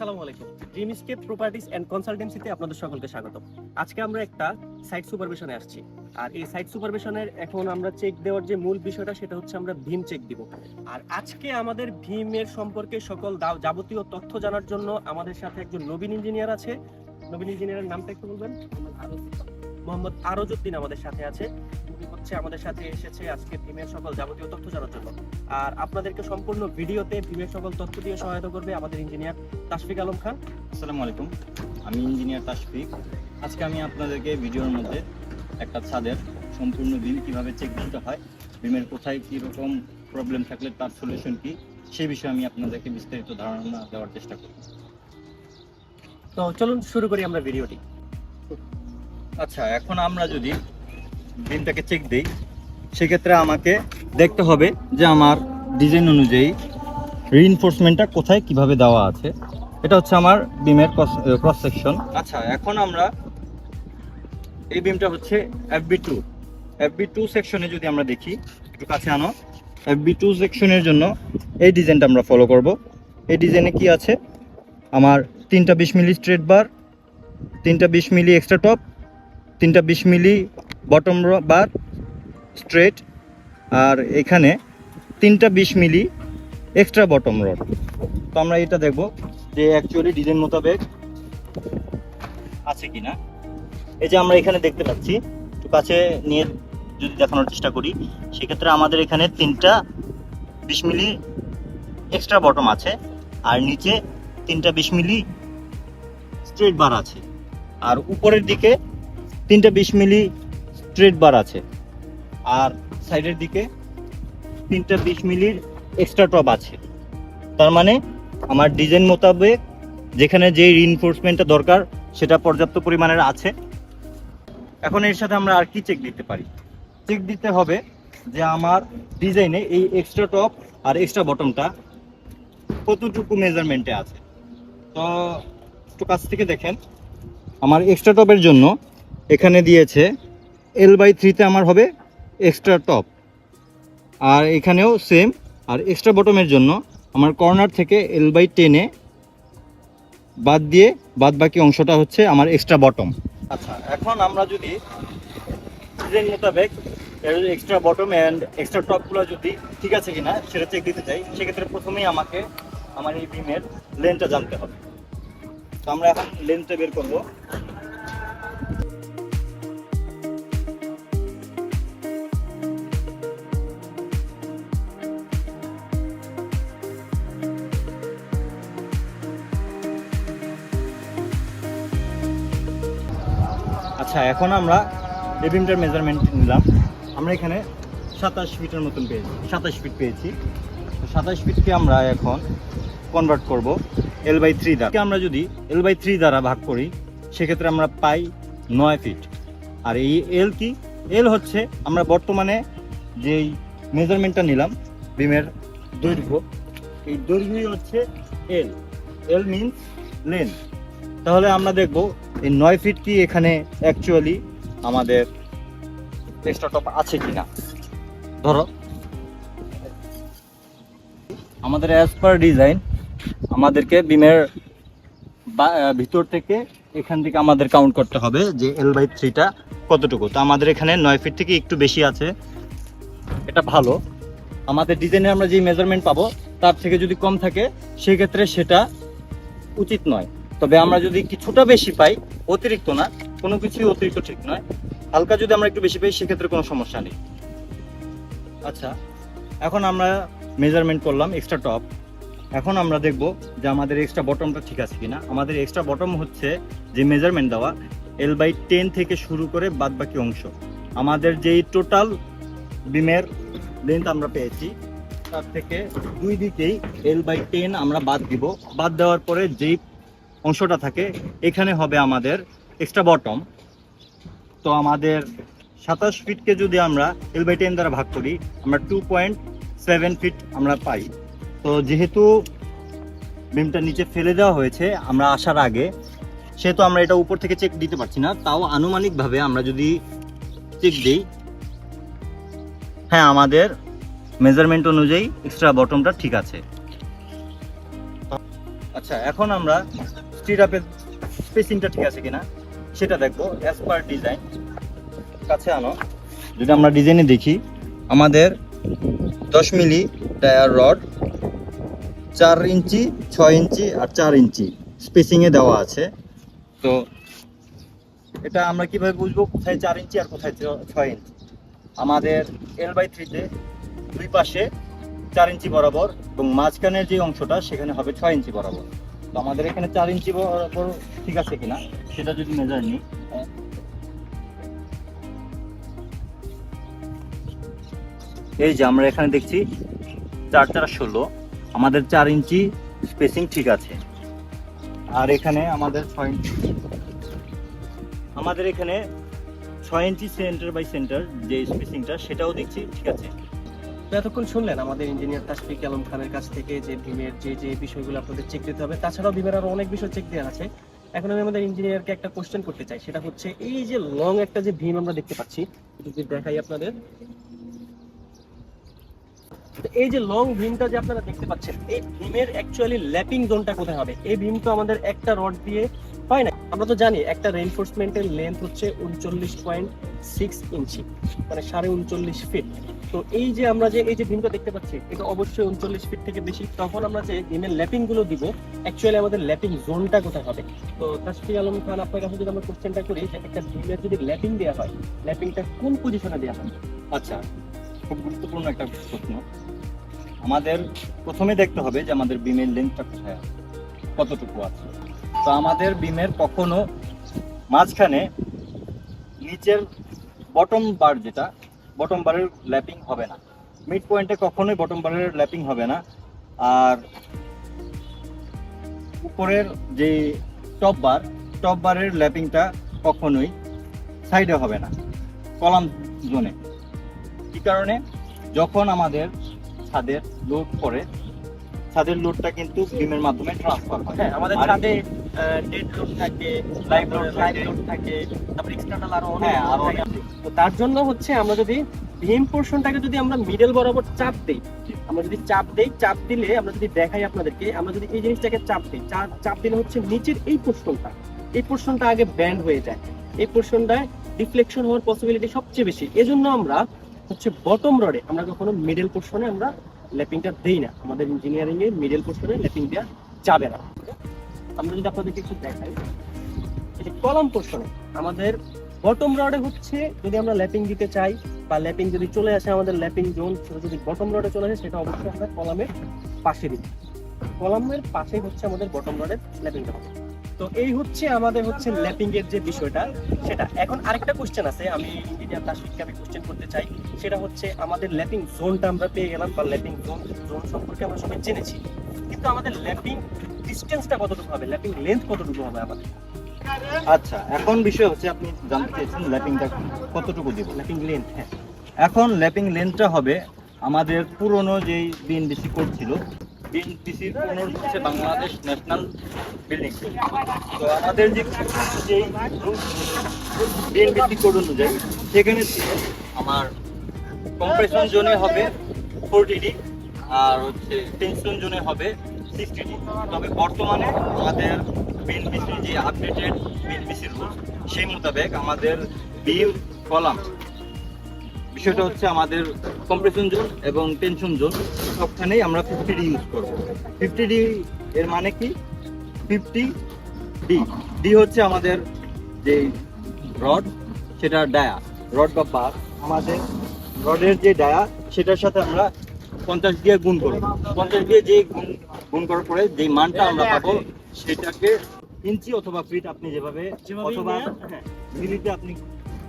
আসসালামু আলাইকুম। ড্রিমস্কেপ properties and কনসালটেন্সিতে আপনাদের সকলকে স্বাগত আজকে আমরা একটা সাইট সুপারভিশনে আসছি। আর এই সাইট সুপারভিশনের এখন আমরা চেক দেওয়ার যে মূল বিষয়টা, সেটা হচ্ছে আমরা ভীম চেক দিব। আর আজকে আমাদের ভীমের সম্পর্কে সকল যাবতীয় তথ্য জানার জন্য আমাদের সাথে একজন নবীন ইঞ্জিনিয়ার আছে। নবীন ইঞ্জিনিয়ারের নামটা একটু বলবেন? মোহাম্মদ আরজউদ্দিন আমাদের সাথে আছে। উনি হচ্ছে আমাদের সাথে এসেছে আজকে ভীমের সকল যাবতীয় তথ্য জানার জন্য। আর আপনাদেরকে সম্পূর্ণ ভিডিওতে ভীমের সকল তথ্য দিয়ে সহায়তা করবে আমাদের ইঞ্জিনিয়ার তাশফিক আলম খান। আসসালামু আলাইকুম। আমি ইঞ্জিনিয়ার তাশফিক। আজকে আমি আপনাদেরকে ভিডিওর মধ্যে একটা ছাদের সম্পূর্ণ বিল কীভাবে চেক দিতে হয় বিমের কোথায় কী রকম প্রবলেম থাকলে তার সলিউশন কি সেই বিষয়ে আমি আপনাদেরকে বিস্তারিত ধারণা দেওয়ার চেষ্টা করব। তো চলুন শুরু করি আমরা ভিডিওটি। আচ্ছা এখন আমরা যদি বিমটাকে চেক দিই। সেক্ষেত্রে আমাকে দেখতে হবে যে আমার ডিজাইন অনুযায়ী রিইনফোর্সমেন্টটা কোথায়, কীভাবে দেওয়া আছে। এটা হচ্ছে আমার বিমের ক্রস সেকশন আচ্ছা এখন আমরা এই বিমটা হচ্ছে এফবি টু এফবি টু সেকশনে যদি আমরা দেখি, একটু কাছে আনো। এফবি টু সেকশনের জন্য এই ডিজাইনটা আমরা ফলো করব। এই ডিজাইনে কি আছে? আমার তিনটা বিশ মিলি স্ট্রেট বার তিনটা বিশ মিলি এক্সট্রা টপ তিনটা বিশ মিলি বটম বার স্ট্রেট আর এখানে তিনটা বিশ মিলি এক্সট্রা বটম রড তো আমরা এটা দেখব যে অ্যাকচুয়ালি ডিজাইন মোতাবেক আছে কিনা। এই যে আমরা এখানে দেখতে পাচ্ছি, একটু কাছে নিয়ে যদি দেখানোর চেষ্টা করি, সেক্ষেত্রে আমাদের এখানে তিনটা বিশ মিলি এক্সট্রা বটম আছে, আর নিচে তিনটা বিশ মিলি স্ট্রেট বার আছে। আর উপরের দিকে তিনটা বিশ মিলি স্ট্রেট বার আছে। আর সাইডের দিকে তিনটা বিশ মিলির এক্সট্রা টপ আছে। তার মানে আমার ডিজাইন মোতাবেক যেখানে যে রিইনফোর্সমেন্টটা দরকার, সেটা পর্যাপ্ত পরিমাণের আছে। এখন এর সাথে আমরা আর কি চেক দিতে পারি? চেক দিতে হবে যে আমার ডিজাইনে এই এক্সট্রা টপ আর এক্সট্রা বটমটা কতটুকু মেজারমেন্টে আছে। তো একটু কাছ থেকে দেখেন। আমার এক্সট্রা টপের জন্য এখানে দিয়েছে এল বাই থ্রিতে আমার হবে এক্সট্রা টপ আর এখানেও সেম আর এক্সট্রা বটমের জন্য আমার কর্নার থেকে এল বাই টেনে বাদ দিয়ে বাদ বাকি অংশটা হচ্ছে আমার এক্সট্রা বটম আচ্ছা এখন আমরা যদি ডিজাইন মোতাবেক এক্সট্রা বটম অ্যান্ড এক্সট্রা টপগুলো যদি ঠিক আছে কিনা সেটা চেক দিতে চাই, সেক্ষেত্রে প্রথমেই আমাকে আমার এই বিমের লেন্থটা জানতে হবে। তো আমরা এখন লেন্থটা বের করব। আচ্ছা এখন আমরা এই বিমটার মেজারমেন্ট নিলাম। আমরা এখানে সাতাশ ফিটের মতন পেয়েছি সাতাশ ফিট পেয়েছি। তো সাতাশ ফিটকে আমরা এখন কনভার্ট করব এল বাই থ্রি দ্বারা। আমরা যদি এল বাই থ্রি দ্বারা ভাগ করি, সেক্ষেত্রে আমরা পাই নয় ফিট। আর এই এল কি? এল হচ্ছে আমরা বর্তমানে যেই মেজারমেন্টটা নিলাম বিমের দৈর্ঘ্য, এই দৈর্ঘ্যই হচ্ছে এল এল মিনস লেন তাহলে আমরা দেখব এই নয় ফিট কি এখানে অ্যাকচুয়ালি আমাদের এক্সট্রা টপ আছে কি না ধরো। আমাদের অ্যাজ পার ডিজাইন আমাদেরকে বিমের ভিতর থেকে এখান থেকে আমাদের কাউন্ট করতে হবে যে এল বাই থ্রিটা কতটুকু। তো আমাদের এখানে নয় ফিট থেকে একটু বেশি আছে। এটা ভালো। আমাদের ডিজাইনে আমরা যে মেজারমেন্ট পাবো, তার থেকে যদি কম থাকে, সেক্ষেত্রে সেটা উচিত নয়। তবে আমরা যদি কিছুটা বেশি পাই, অতিরিক্ত না, কোনো কিছুই অতিরিক্ত ঠিক নয়। হালকা যদি আমরা একটু বেশি পাই, সেক্ষেত্রে কোনো সমস্যা নেই। আচ্ছা এখন আমরা মেজারমেন্ট করলাম এক্সট্রা টপ এখন আমরা দেখব যে আমাদের এক্সট্রা বটমটা ঠিক আছে কিনা। আমাদের এক্সট্রা বটম হচ্ছে যে মেজারমেন্ট দেওয়া এল বাই টেন থেকে শুরু করে বাদ বাকি অংশ। আমাদের যেই টোটাল বিমের লেন্থ আমরা পেয়েছি, তার থেকে দুই দিকেই এল বাই টেন আমরা বাদ দিব। বাদ দেওয়ার পরে যেই অংশটা থাকে, এখানে হবে আমাদের এক্সট্রা বটম তো আমাদের সাতাশ ফিটকে যদি আমরা এল বাই টেন দ্বারা ভাগ করি, আমরা টু পয়েন্ট সেভেন ফিট আমরা পাই। তো যেহেতু বিমটা নিচে ফেলে দেওয়া হয়েছে, আমরা আসার আগে, সেহেতু আমরা এটা উপর থেকে চেক দিতে পারছি না, তাও আনুমানিকভাবে আমরা যদি চেক দিই হ্যাঁ আমাদের মেজারমেন্ট অনুযায়ী এক্সট্রা বটমটা ঠিক আছে। আচ্ছা এখন আমরা স্ট্রিট আপের স্পেসিংটা ঠিক আছে কিনা সেটা দেখব অ্যাজ পার ডিজাইন কাছে আনো। যদি আমরা ডিজাইনে দেখি, আমাদের দশ মিলি টায়ার রড চার ইঞ্চি, ছয় ইঞ্চি আর চার ইঞ্চি স্পেসিংয়ে দেওয়া আছে। তো এটা আমরা কীভাবে বুঝব কোথায় চার ইঞ্চি আর কোথায় ছয় ইঞ্চি? আমাদের এল বাই থ্রিতে দুই পাশে চার ইঞ্চি বরাবর এবং মাঝখানের যে অংশটা সেখানে হবে ছয় ইঞ্চি বরাবর। তো আমাদের এখানে চার ইঞ্চি বরাবর ঠিক আছে কিনা সেটা যদি মেজার নিই। এই যে আমরা এখানে দেখছি চার চার ষোলো, আমাদের চার ইঞ্চি স্পেসিং ঠিক আছে। আর এখানে আমাদের ছয় ইঞ্চি, আমাদের এখানে ছয় ইঞ্চি সেন্টার বাই সেন্টার যে স্পেসিংটা সেটাও দেখছি ঠিক আছে। তো এতক্ষণ শুনলেন আমাদের ইঞ্জিনিয়ার তাসফিক আলম খানের কাছ থেকে যে ভীমের যে যে বিষয়গুলো আপনাদের চেক দিতে হবে। তাছাড়াও ভীমের আরও অনেক বিষয় চেক দেওয়া আছে। এখন আমি আমাদের ইঞ্জিনিয়ারকে একটা কোশ্চেন করতে চাই। সেটা হচ্ছে এই যে লং একটা যে ভীম আমরা দেখতে পাচ্ছি যদি দেখাই আপনাদের। এই যে লং ভীমটা যে আপনারা দেখতে পাচ্ছেন, এই ভীমের অ্যাকচুয়ালি ল্যাপিং জোনটা কোথায় হবে? এই ভীম তো আমাদের একটা রড দিয়ে হয় না। আমরা তো জানি একটা রেইনফোর্সমেন্টের লেন্থ হচ্ছে উনচল্লিশ পয়েন্ট সিক্স ইঞ্চি মানে সাড়ে উনচল্লিশ ফিট তো এই যে আমরা যে, এই যে ভীমটা দেখতে পাচ্ছি, এটা অবশ্যই উনচল্লিশ ফিট থেকে বেশি, তখন আমরা যে ভীমের ল্যাপিংগুলো দিব অ্যাকচুয়ালি আমাদের ল্যাপিং জোনটা কোথায় হবে? তো তাসফি আলম খান, আপনার কাছে যদি আমরা কোশ্চেনটা করি একটা ভীমের যদি ল্যাপিং দেওয়া হয় ল্যাপিংটা কোন পজিশনে দেওয়া হয়? আচ্ছা খুব গুরুত্বপূর্ণ একটা প্রশ্ন। আমাদের প্রথমে দেখতে হবে যে আমাদের বিমের লেন্থটা কোথায় আছে, কতটুকু আছে। তো আমাদের বিমের কখনো মাঝখানে, নিচের বটম বার যেটা বটম বারের ল্যাপিং হবে না মিড পয়েন্টে কখনোই বটম বারের ল্যাপিং হবে না আর উপরের যে টপ বার টপ বারের ল্যাপিংটা কখনোই সাইডে হবে না কলাম জোনে কি কারণে যখন আমাদের ছাদের লোড পড়ে ছাদের লোডটা কিন্তু বিমের মাধ্যমে ট্রান্সফার হয় হ্যাঁ আমাদের ছাদে ডেড লোড থাকে লাইভ। লোড থাকে তারপর এক্সটার্নাল আরও হ্যাঁ, আরও। তো তার জন্য হচ্ছে আমরা যদি ভীম পোর্শনটাকে যদি আমরা মিডল বরাবর চাপ দেই, আমরা যদি চাপ দেই, চাপ দিলে আমরা যদি দেখাই আপনাদেরকে, আমরা যদি এই জিনিসটাকে চাপ দিই, চাপ দিলে হচ্ছে নিচের এই পোর্শনটা এই পোর্শনটা আগে ব্যান্ড হয়ে যায়। এই পোর্শনটায় ডিফ্লেকশন হওয়ার পসিবিলিটি সবচেয়ে বেশি। এজন্য আমরা হচ্ছে বটম রডে আমরা কখনো মিডল পোর্শনে আমরা ল্যাপিংটা দেই না। আমাদের ইঞ্জিনিয়ারিং এ মিডল পোর্শনে ল্যাপিং দেওয়া যাবে না। আমরা যদি আপনাদেরকে একটু দেখাই কলাম পোর্শনে আমাদের বটম রডে হচ্ছে, যদি আমরা ল্যাপিং দিতে চাই, বা ল্যাপিং যদি চলে আসে আমাদের ল্যাপিং জোন, সেটা যদি বটম রডে চলে আসে, সেটা অবশ্যই আমরা কলামের পাশে দিই। কলামের পাশে হচ্ছে আমাদের বটম রডের ল্যাপিংটা হবে তো এই হচ্ছে আমাদের হচ্ছে ল্যাপিং এর যে বিষয়টা, সেটা। এখন আরেকটা কোশ্চেন আছে, আমি ইঞ্জিনিয়ার তাসফিককে আমি কোশ্চেন করতে চাই, সেটা হচ্ছে আমাদের ল্যাপিং জোনটা আমরা পেয়ে গেলাম, বা ল্যাপিং জোন জোন সম্পর্কে আমরা সবাই জেনেছি। কিন্তু আমাদের ল্যাপিং ডিস্টেন্সটা কতটুকু হবে? ল্যাপিং লেন্থ কতটুকু হবে আমাদের? আচ্ছা এখন বিষয় হচ্ছে আপনি জানতে চাইছেন ল্যাপিংটা কতটুকু দিব? ল্যাপিং লেন্থ হ্যাঁ। এখন ল্যাপিং লেন্থটা হবে আমাদের পুরনো যেই বিএনবিসি কোড ছিল বিএনবিসি পুনর হচ্ছে বাংলাদেশ ন্যাশনাল বিল্ডিং তো আমাদের যে যেই বিএনবিসি কোড অনুযায়ী সেখানে ছিল আমার কম্প্রেশন জোনে হবে ফোরটি ডি আর হচ্ছে টেনশন জোনে হবে সিক্সটি ডি তবে বর্তমানে আমাদের বিএনবিসি যে আপডেটেড বিএনবিসি রুল সেই মোতাবেক আমাদের বিম কলাম। বিষয়টা হচ্ছে আমাদের কম্প্রেশন জোন এবং টেনশন জোন সবখানেই আমরা ফিফটি ডি ইউজ করব। ফিফটি ডি এর মানে কি? ফিফটি ডি ডি হচ্ছে আমাদের যে রড সেটা ডায়া রড বা বার আমাদের রডের যে ডায়া সেটার সাথে আমরা পঞ্চাশ দিয়ে গুণ করব। পঞ্চাশ দিয়ে যে গুণ গুণ করার পরে যে মানটা আমরা পাবো, সেটাকে ইঞ্চি অথবা ফিট আপনি যেভাবে অথবা হ্যাঁ মিলিতে আপনি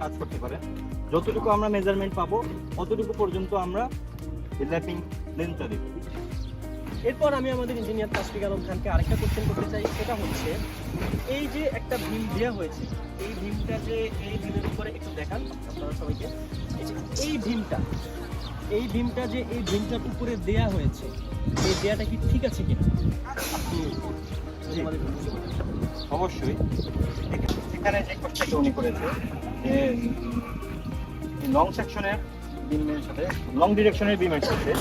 কাজ করতে পারেন। যতটুকু আমরা মেজারমেন্ট পাবো অতটুকু পর্যন্ত আমরা ল্যাপিং লেন্থটা দেবো এরপর আমি আমাদের ইঞ্জিনিয়ার তাসফিক আলম খানকে আরেকটা কোশ্চেন করতে চাই। সেটা হচ্ছে এই যে একটা ভীম দেওয়া হয়েছে এই ভীমটা যে এই ভীমের উপরে একটু দেখান আপনারা সবাইকে। এই ভীমটা এই ভীমটা যে এই ভীমটার উপরে দেয়া হয়েছে এই দেয়াটা কি ঠিক আছে কিনা? আপনি অবশ্যই। এখানে- যে কোর্সটাকে উনি করেছে লং সেকশনের বিমের সাথে লং ডিরেকশনের বিমের সাথে,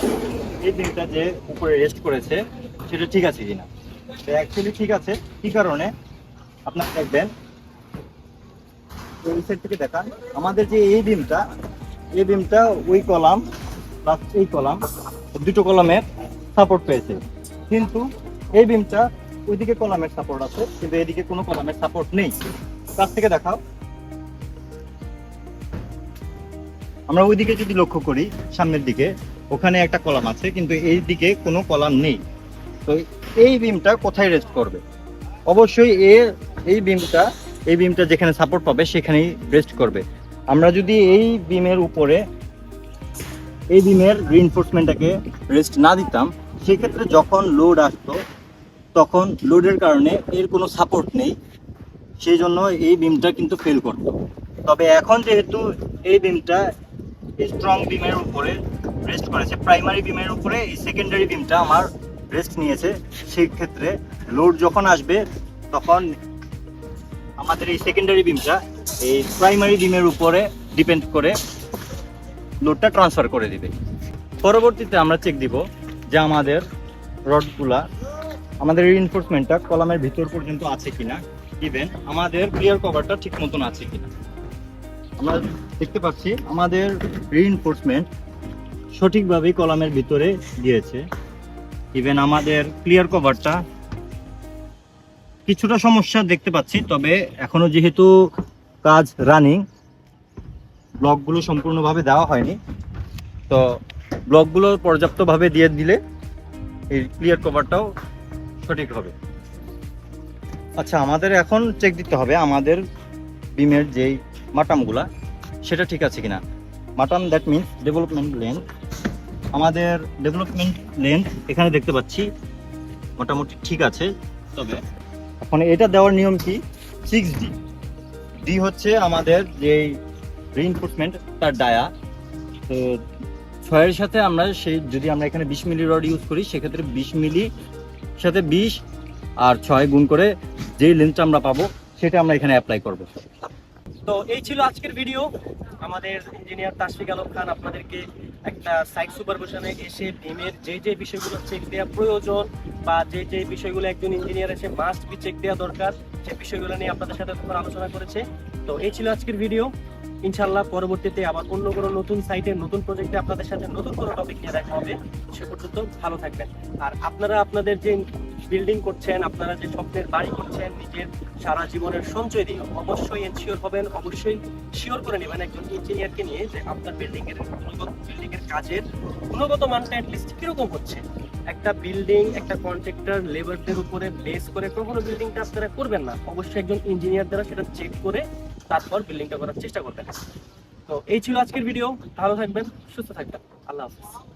এই বিমটা যে উপরে রেস্ট করেছে, সেটা ঠিক আছে কিনা? অ্যাকচুয়ালি ঠিক আছে, কি কারণে? আপনার দেখবেন, এই সাইড থেকে দেখান, আমাদের যে এই বিমটা এই বিমটা ওই কলাম প্লাস এই কলাম, দুটো কলামের সাপোর্ট পেয়েছে। কিন্তু এই বিমটা ওইদিকে কলামের সাপোর্ট আছে, কিন্তু এদিকে কোনো কলামের সাপোর্ট নেই। কাছ থেকে দেখাও। আমরা ওইদিকে যদি লক্ষ্য করি, সামনের দিকে, ওখানে একটা কলাম আছে, কিন্তু এই দিকে কোনো কলাম নেই। তো এই বিমটা কোথায় রেস্ট করবে? অবশ্যই এ, এই বিমটা এই বিমটা যেখানে সাপোর্ট পাবে, সেখানেই রেস্ট করবে। আমরা যদি এই বিমের উপরে, এই বিমের রিইনফোর্সমেন্টটাকে রেস্ট না দিতাম, সেক্ষেত্রে যখন লোড আসতো তখন লোডের কারণে এর কোনো সাপোর্ট নেই। সেই জন্য এই বিমটা কিন্তু ফেল করতো। তবে এখন যেহেতু এই বিমটা স্ট্রং বিমের উপরে রেস্ট করেছে প্রাইমারি বিমের উপরে এই সেকেন্ডারি বিমটা আমার রেস্ট নিয়েছে, সেই ক্ষেত্রে লোড যখন আসবে, তখন আমাদের এই সেকেন্ডারি বিমটা এই প্রাইমারি বিমের উপরে ডিপেন্ড করে লোডটা ট্রান্সফার করে দিবে। পরবর্তীতে আমরা চেক দিব যে আমাদের রডগুলা আমাদের রিইনফোর্সমেন্টটা কলামের ভিতর পর্যন্ত আছে কিনা ইভেন আমাদের ক্লিয়ার কভারটা ঠিক মতন আছে কিনা। আমরা দেখতে পাচ্ছি, আমাদের রিইনফোর্সমেন্ট সঠিকভাবেই কলামের ভিতরে গিয়েছে। ইভেন আমাদের ক্লিয়ার কভারটা কিছুটা সমস্যা দেখতে পাচ্ছি, তবে এখনও যেহেতু কাজ রানিং ব্লকগুলো সম্পূর্ণভাবে দেওয়া হয়নি। তো ব্লকগুলো পর্যাপ্তভাবে দিয়ে দিলে এই ক্লিয়ার কভারটাও সঠিক হবে। আচ্ছা আমাদের এখন চেক দিতে হবে আমাদের বিমের যেই মাটামগুলা, সেটা ঠিক আছে কিনা? মাটাম দ্যাট মিনস ডেভেলপমেন্ট লেন্থ আমাদের ডেভেলপমেন্ট লেন্থ এখানে দেখতে পাচ্ছি, মোটামুটি ঠিক আছে। তবে এখন এটা দেওয়ার নিয়ম কি? সিক্স ডি ডি হচ্ছে আমাদের যেই রিইনফোর্সমেন্ট তার ডায়া তো ছয়ের সাথে আমরা সেই, যদি আমরা এখানে বিশ মিলি রড ইউজ করি, সেক্ষেত্রে বিশ মিলি সাথে বিশ আর ছয় গুণ করে যেই লেন্থটা আমরা পাবো, সেটা আমরা এখানে অ্যাপ্লাই করব। তো এই ছিল আজকের ভিডিও আমাদের ইঞ্জিনিয়ার তাশফিক আলম খান আপনাদেরকে একটা সাইট সুপারভিশনে এসে ভীমের যে যে বিষয়গুলো চেক দেওয়া প্রয়োজন বা যে যে বিষয়গুলো একজন ইঞ্জিনিয়ার এসে মাস্ট বি চেক দেওয়া দরকার সে বিষয়গুলো নিয়ে আপনাদের সাথে আলোচনা করেছে। তো এই ছিল আজকের ভিডিও ইনশাল্লাহ পরবর্তীতে আবার অন্য কোনো নতুন সাইটে নতুন প্রজেক্টে আপনাদের সাথে নতুন কোনো টপিক নিয়ে দেখা হবে। সে পর্যন্ত ভালো থাকবেন। আর আপনারা আপনাদের যে বিল্ডিং করছেন, আপনারা যে স্বপ্নের বাড়ি করছেন, নিজের সারা জীবনের সঞ্চয় দিয়ে অবশ্যই এনশিওর হবেন, অবশ্যই শিওর করে নেবেন একজন ইঞ্জিনিয়ারকে নিয়ে যে আপনার বিল্ডিং এর গুণগত বিল্ডিং এর কাজের গুণগত মানটা অ্যাটলিস্ট কীরকম হচ্ছে। একটা বিল্ডিং একটা কন্ট্রাক্টর লেবারদের উপরে বেস করে কখনো বিল্ডিংটা আপনারা করবেন না। অবশ্যই একজন ইঞ্জিনিয়ার দ্বারা সেটা চেক করে তারপর বিল্ডিংটা করার চেষ্টা করবেন। তো এই ছিল আজকের ভিডিও ভালো থাকবেন, সুস্থ থাকবেন। আল্লাহ হাফিজ।